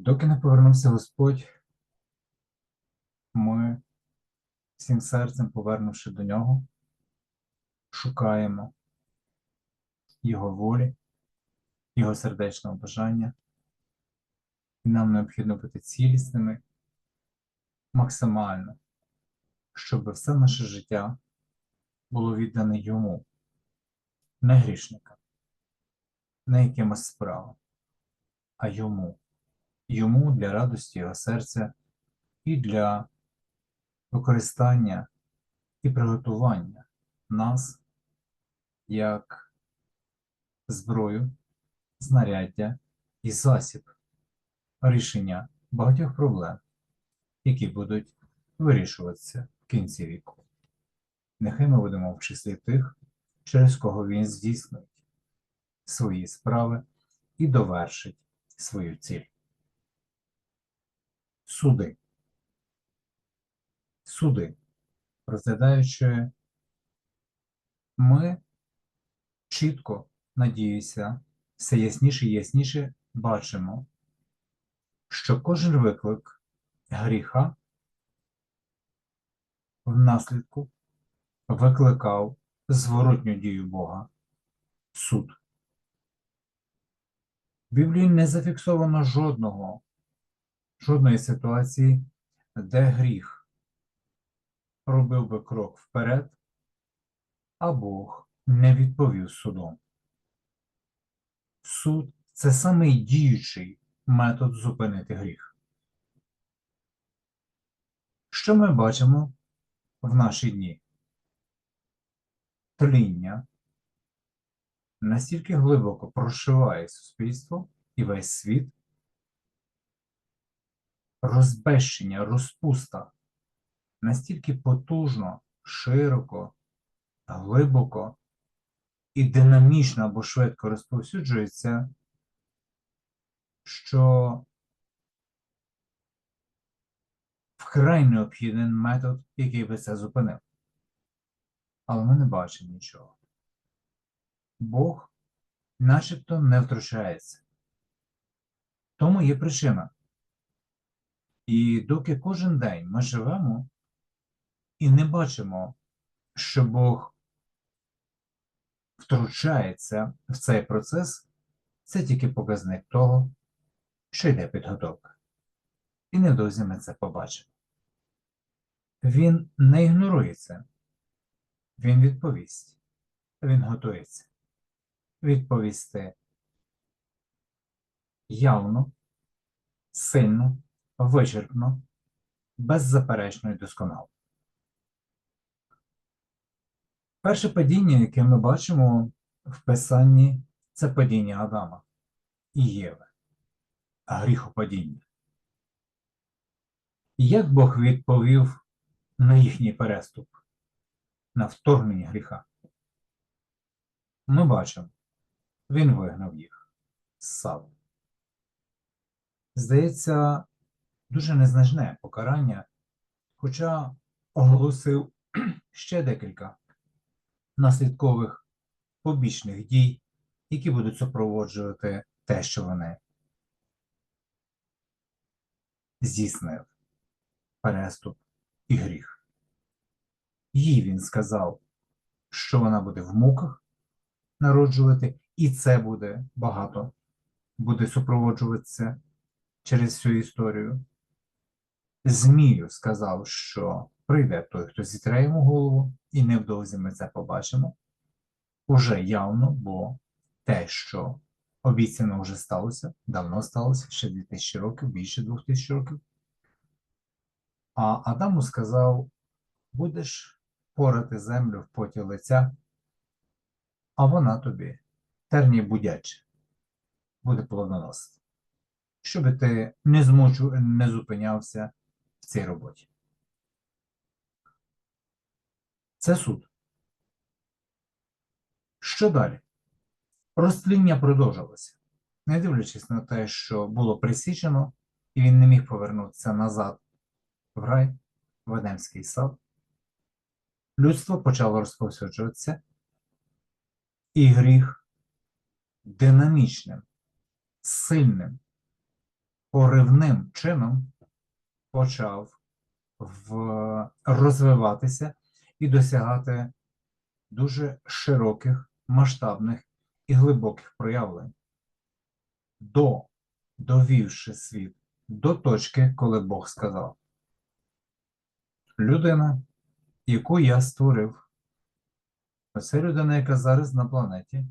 Доки не повернувся Господь, ми всім серцем, повернувши до нього, шукаємо Його волі, Його сердечного бажання. І нам необхідно бути цілісними максимально, щоб все наше життя було віддане йому, не грішникам, не якимось справам, а йому, йому для радості його серця і для використання і приготування нас як зброю, знаряддя і засіб рішення багатьох проблем, які будуть вирішуватися в кінці віку. Нехай ми будемо в числі тих, через кого він здійснить свої справи і довершить свою ціль. Суди. Суди. Розглядаючи, ми чітко, надіюся, все ясніше і ясніше бачимо, що кожен виклик гріха внаслідку викликав зворотню дію Бога суд. В Біблії не зафіксовано жодного, жодної ситуації, де гріх робив би крок вперед, а Бог не відповів судом. Суд це самий діючий метод зупинити гріх. Що ми бачимо в наші дні? Тління настільки глибоко прошиває суспільство і весь світ, розбещення, розпуста настільки потужно, широко, глибоко і динамічно або швидко розповсюджується, що вкрай необхідний метод, який би це зупинив. Але ми не бачимо нічого. Бог начебто не втручається. Тому є причина. І доки кожен день ми живемо і не бачимо, що Бог втручається в цей процес, це тільки показник того, що йде підготовка. І невдовзі ми це побачимо. Він не ігнорує це. Він відповість. Він готується відповісти явно, сильно, вичерпно, беззаперечно і досконало. Перше падіння, яке ми бачимо в Писанні, це падіння Адама і Єви, гріхопадіння. Як Бог відповів на їхній переступ, на вторгнення гріха? Ми бачимо, він вигнав їх з саду. Здається, дуже незначне покарання, хоча оголосив ще декілька наслідкових побічних дій, які будуть супроводжувати те, що вони здійснив переступ і гріх. Їй він сказав, що вона буде в муках народжувати, і це буде багато, буде супроводжуватися через всю історію. Змію сказав, що прийде той, хто зітре йому голову, і невдовзі ми це побачимо. Уже явно, бо те, що обіцяно вже сталося, давно сталося, ще 2000 років, більше 2000 років. А Адаму сказав: будеш порати землю в поті лиця, а вона тобі терні будяче, буде плодоносити, щоб ти не змучу, не зупинявся в цій роботі. Це суд. Що далі? Розтління продовжилося, не дивлячись на те, що було присічено, і він не міг повернутися назад в рай, в Едемський сад. Людство почало розповсюджуватися, і гріх динамічним, сильним, поривним чином почав в... розвиватися і досягати дуже широких, масштабних і глибоких проявлень, до, довівши світ до точки, коли Бог сказав: Людина, яку я створив, оце людина, яка зараз на планеті,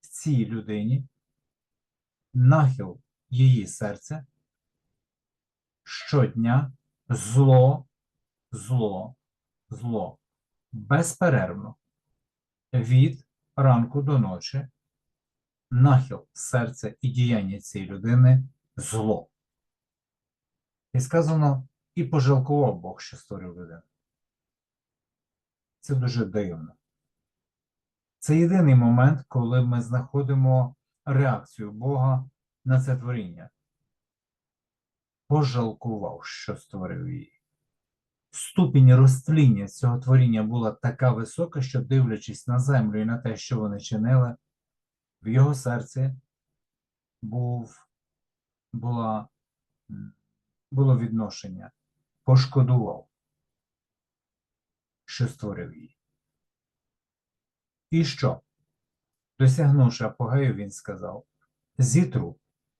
в цій людині нахил її серця щодня зло, зло, зло, безперервно, від ранку до ночі, нахил серця і діяння цієї людини зло. І сказано, і пожалкував Бог, що створив людину. Це дуже дивно. Це єдиний момент, коли ми знаходимо реакцію Бога на це творіння. Пожалкував, що створив її. Ступінь розтління цього творіння була така висока, що, дивлячись на землю і на те, що вони чинили, в його серці був, була, було відношення, пошкодував, що створив її. І що? Досягнувши апогею, він сказав: зітру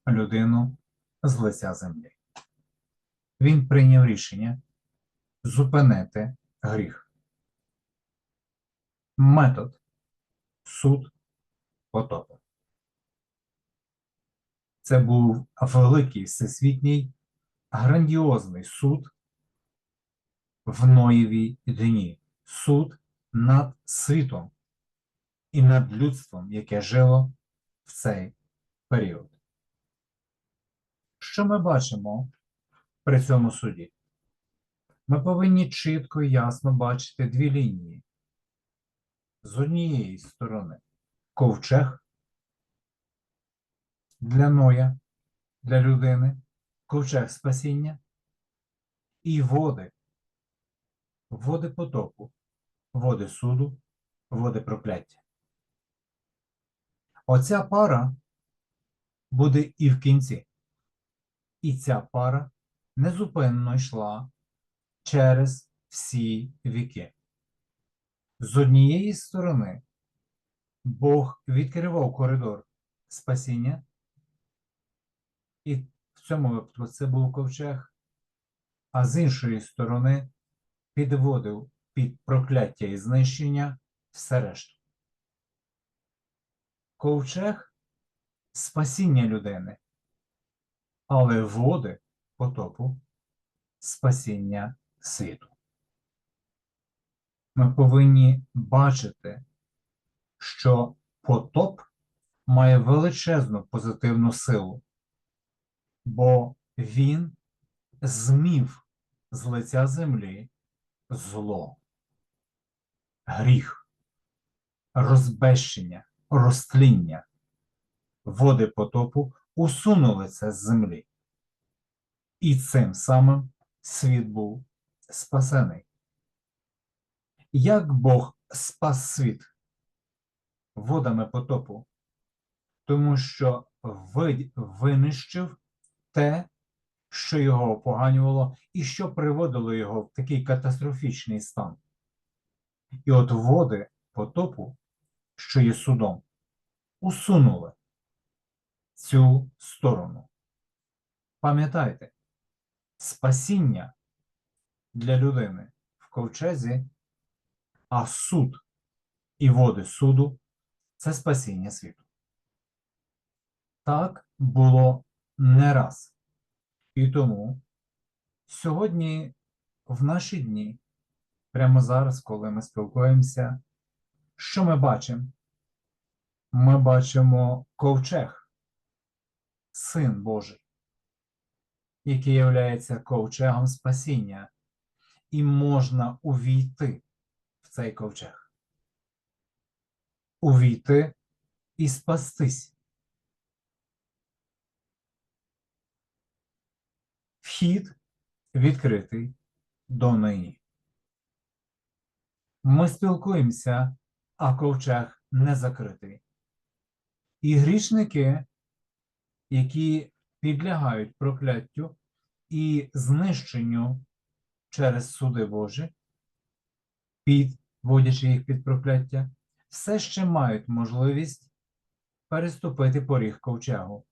людину з лиця землі. Він прийняв рішення зупинити гріх. Метод суд потопу. Це був великий всесвітній грандіозний суд в Ноєвій дні, суд над світом і над людством, яке жило в цей період. Що ми бачимо при цьому суді? Ми повинні чітко і ясно бачити дві лінії. З однієї сторони ковчег для Ноя, для людини, ковчег спасіння і води, води потопу, води суду, води прокляття. Оця пара буде і в кінці. І ця пара незупинно йшла через всі віки. З однієї сторони Бог відкривав коридор спасіння, і в цьому випадку це був ковчег, а з іншої сторони підводив під прокляття і знищення все решту. Ковчег спасіння людини, але води потопу спасіння світу. Ми повинні бачити, що потоп має величезну позитивну силу, бо він змів з лиця землі зло, гріх, розбещення, розтління. Води потопу усунули це з землі. І цим самим світ був спасений. Як Бог спас світ водами потопу? Тому що ви- винищив те, що його опоганювало, і що приводило його в такий катастрофічний стан. І от води потопу, що є судом, усунули цю сторону. Пам'ятайте, спасіння для людини в ковчезі, а суд і води суду це спасіння світу. Так було не раз. І тому сьогодні, в наші дні, прямо зараз, коли ми спілкуємося, що ми бачимо? Ми бачимо ковчег, Син Божий, який є ковчегом спасіння, і можна увійти в цей ковчег. Увійти і спастись. Вхід відкритий до нині. Ми спілкуємося, а ковчег не закритий. І грішники, які підлягають прокляттю і знищенню через суди Божі, підводячи їх під прокляття, все ще мають можливість переступити поріг ковчегу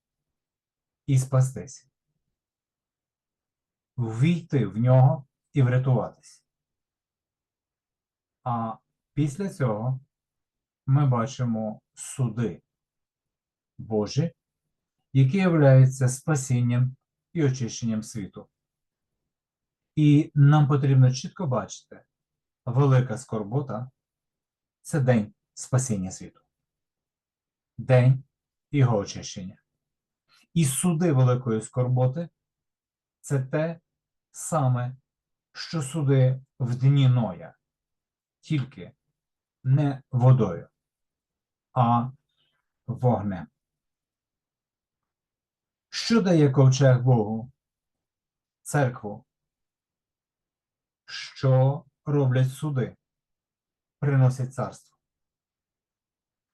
і спастись, ввійти в нього і врятуватись. А після цього ми бачимо суди Божі, які являються спасінням і очищенням світу. І нам потрібно чітко бачити, велика скорбота це день спасіння світу, день його очищення. І суди великої скорботи це те саме, що суди в дні Ноя, тільки не водою, а вогнем. Що дає ковчег Богу? Церкву. Що роблять суди? Приносять царство.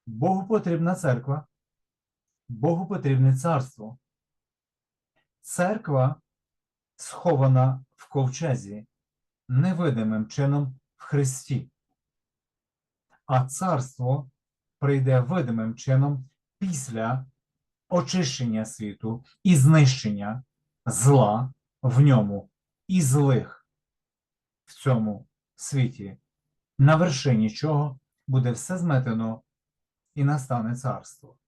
Богу потрібна церква, Богу потрібне царство. Церква схована в ковчезі невидимим чином в Христі, а царство прийде видимим чином після очищення світу і знищення зла в ньому і злих в цьому світі, на вершині чого буде все зметено і настане царство.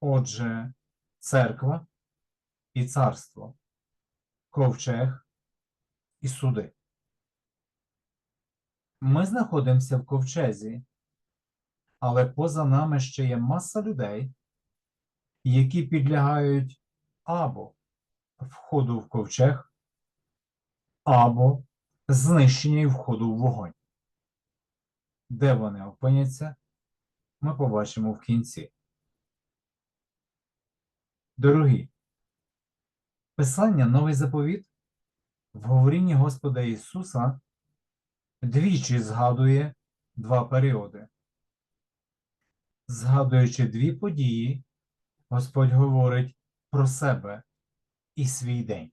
Отже, церква і царство, ковчег і суди. Ми знаходимося в ковчезі, але поза нами ще є маса людей, які підлягають або входу в ковчег, або знищення і входу в вогонь. Де вони опиняться, ми побачимо в кінці. Дорогі, Писання Новий заповіт в говорінні Господа Ісуса двічі згадує два періоди. Згадуючи дві події, Господь говорить про себе і свій день.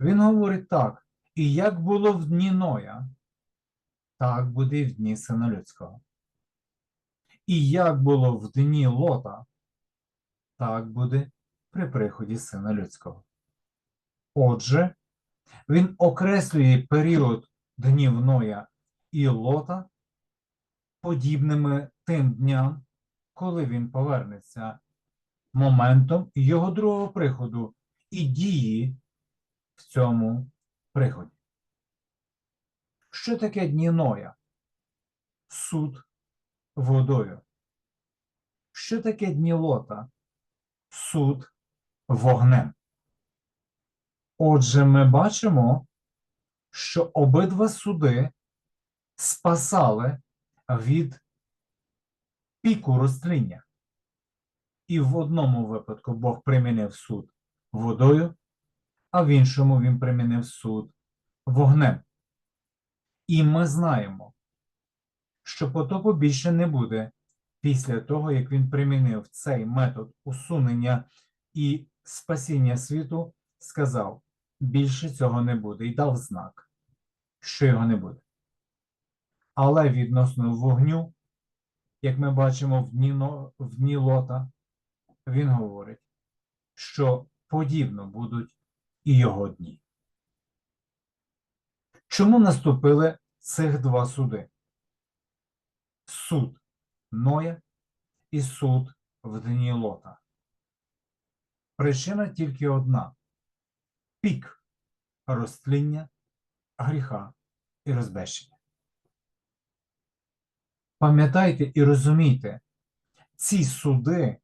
Він говорить так, і як було в дні Ноя, так буде і в дні Сина Людського. І як було в дні Лота, так буде при приході Сина Людського. Отже, він окреслює період днів Ноя і Лота подібними тим дням, коли він повернеться, моментом його другого приходу і дії в цьому приході. Що таке дні Ноя? Суд водою. Що таке дні Лота? Суд вогнем. Отже, ми бачимо, що обидва суди спасали від піку розтління. І в одному випадку Бог примінив суд водою, а в іншому він примінив суд вогнем. І ми знаємо, що потопу більше не буде після того, як він примінив цей метод усунення і спасіння світу, сказав, більше цього не буде, і дав знак, що його не буде. Але відносно вогню, як ми бачимо в дні, в дні Лота, він говорить, що подібно будуть і його дні. Чому наступили цих два суди? Суд Ноя і суд в дні Лота. Причина тільки одна пік розтління, гріха і розбещення. Пам'ятайте і розумійте, ці суди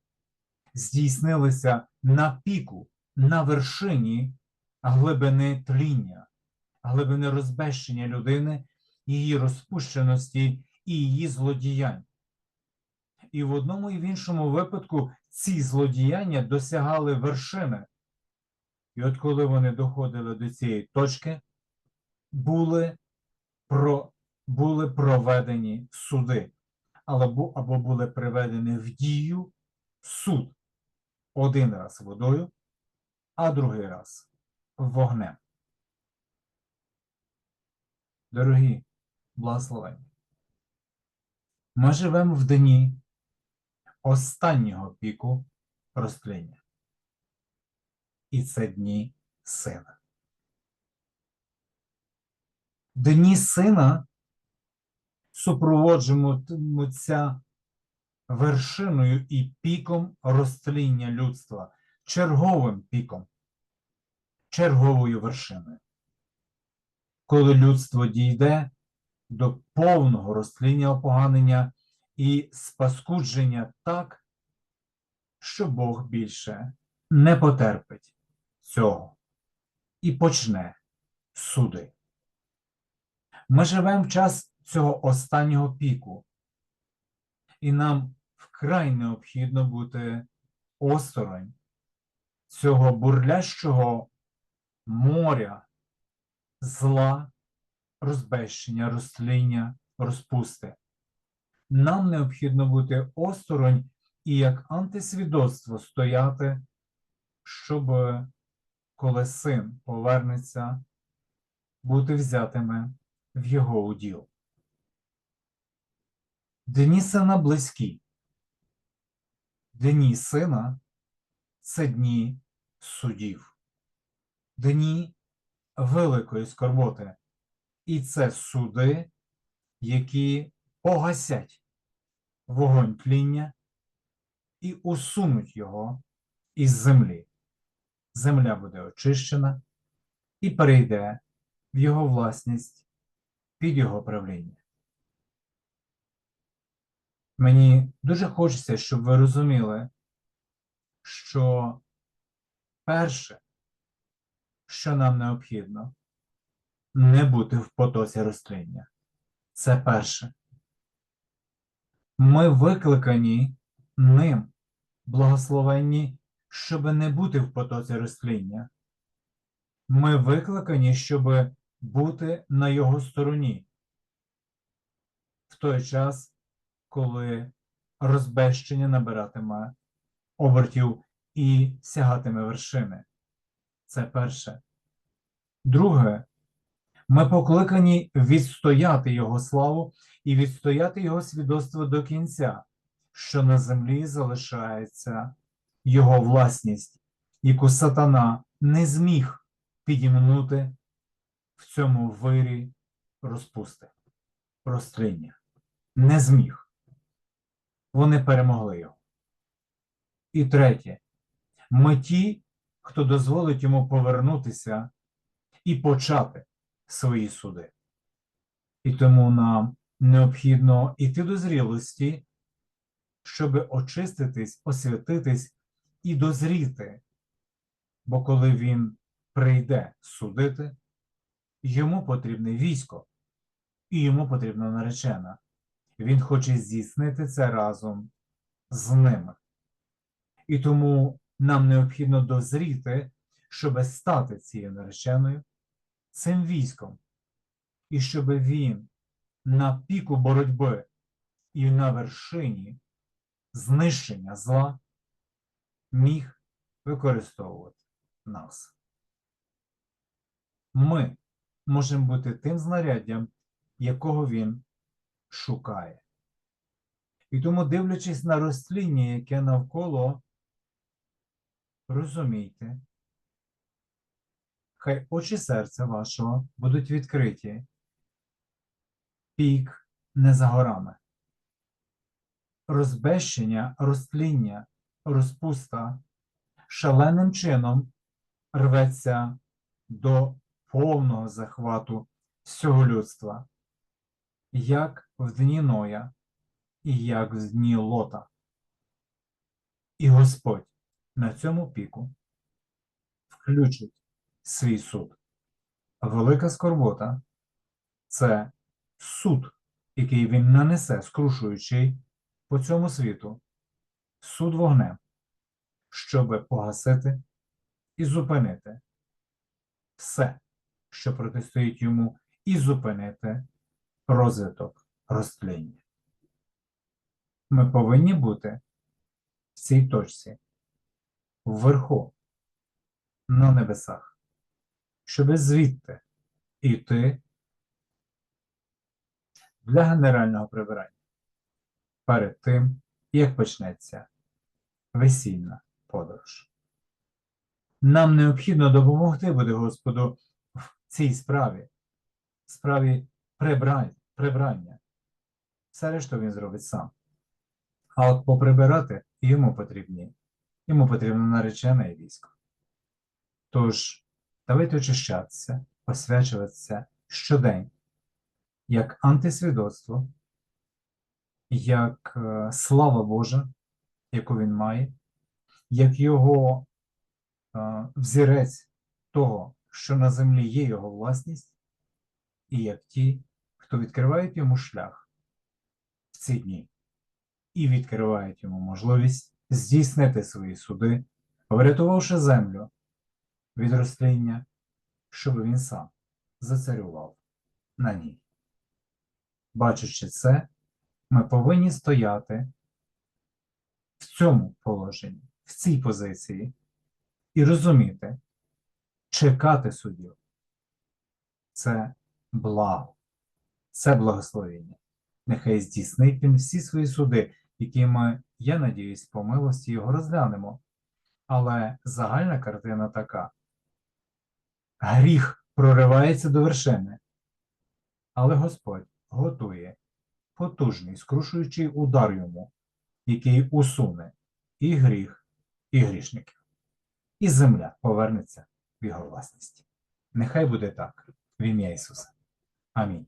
здійснилися на піку, на вершині глибини тління, глибини розбещення людини, її розпущеності і її злодіянь. І в одному і в іншому випадку ці злодіяння досягали вершини. І от коли вони доходили до цієї точки, були, про, були проведені суди, або були приведені в дію суд. один раз водою, а другий раз вогнем. Дорогі благословені, ми живемо в дні останнього піку розтління. І це дні сина. Дні сина супроводжуватимуться вершиною і піком розтління людства, черговим піком, черговою вершиною. Коли людство дійде до повного розтління опоганення і спаскудження так, що Бог більше не потерпить цього і почне суди. Ми живемо в час цього останнього піку, і нам вкрай необхідно бути осторонь цього бурлящого моря зла, розбещення, розтління, розпусти. Нам необхідно бути осторонь і як антисвідоцтво стояти, щоб коли син повернеться, бути взятими в його уділ. Дні сина близькі. Дні сина це дні судів, дні великої скорботи. І це суди, які погасять вогонь тління і усунуть його із землі. Земля буде очищена і перейде в його власність під його правління. Мені дуже хочеться, щоб ви розуміли, що перше, що нам необхідно, не бути в потоці розтління. Це перше. Ми викликані ним, благословенні, щоб не бути в потоці розтління. Ми викликані, щоб бути на його стороні. В той час, коли розбещення набиратиме обертів і сягатиме вершини. Це перше. Друге, ми покликані відстояти Його славу і відстояти Його свідоцтво до кінця, що на землі залишається Його власність, яку сатана не зміг підімнути в цьому вирі розпусти, розтління. Не зміг. Вони перемогли його. І третє, ми ті, хто дозволить йому повернутися і почати свої суди. І тому нам необхідно йти до зрілості, щоб очиститись, освятитись і дозріти. Бо коли він прийде судити, йому потрібне військо, і йому потрібна наречена. Він хоче здійснити це разом з ними. І тому нам необхідно дозріти, щоб стати цією нареченою, цим військом, і щоб він на піку боротьби і на вершині знищення зла міг використовувати нас. Ми можемо бути тим знаряддям, якого він шукає. І тому, дивлячись на розтління, яке навколо, розумійте, хай очі серця вашого будуть відкриті, пік не за горами. Розбещення, розтління, розпуста шаленим чином рветься до повного захвату всього людства, як в дні Ноя і як в дні Лота. І Господь на цьому піку включить свій суд. Велика скорбота це суд, який він нанесе, скрушуючий по цьому світу, суд вогнем, щоб погасити і зупинити все, що протистоїть йому, і зупинити розвиток розтління. Ми повинні бути в цій точці вверху, на небесах, щоби звідти йти для генерального прибирання перед тим, як почнеться весільна подорож. Нам необхідно допомогти буде Господу в цій справі, справі прибрань, прибрання. Все решту він зробить сам. А от поприбирати йому потрібні. Йому потрібно наречене і військо. Тож, давайте очищатися, освячуватися щодень, як антисвідоцтво, як е, слава Божа, яку він має, як його е, взірець того, що на землі є його власність, і як ті, хто відкривають йому шлях в ці дні і відкривають йому можливість здійснити свої суди, врятувавши землю від розтління, щоб він сам зацарював на ній. Бачачи це, ми повинні стояти в цьому положенні, в цій позиції і розуміти, чекати судів це благо, це благословення. Нехай здійснить він всі свої суди, які я надіюсь, по милості його розглянемо. Але загальна картина така: гріх проривається до вершини, але Господь готує потужний, скрушуючий удар йому, який усуне і гріх, і грішників, і земля повернеться в його власність. Нехай буде так, в ім'я Ісуса. Амінь.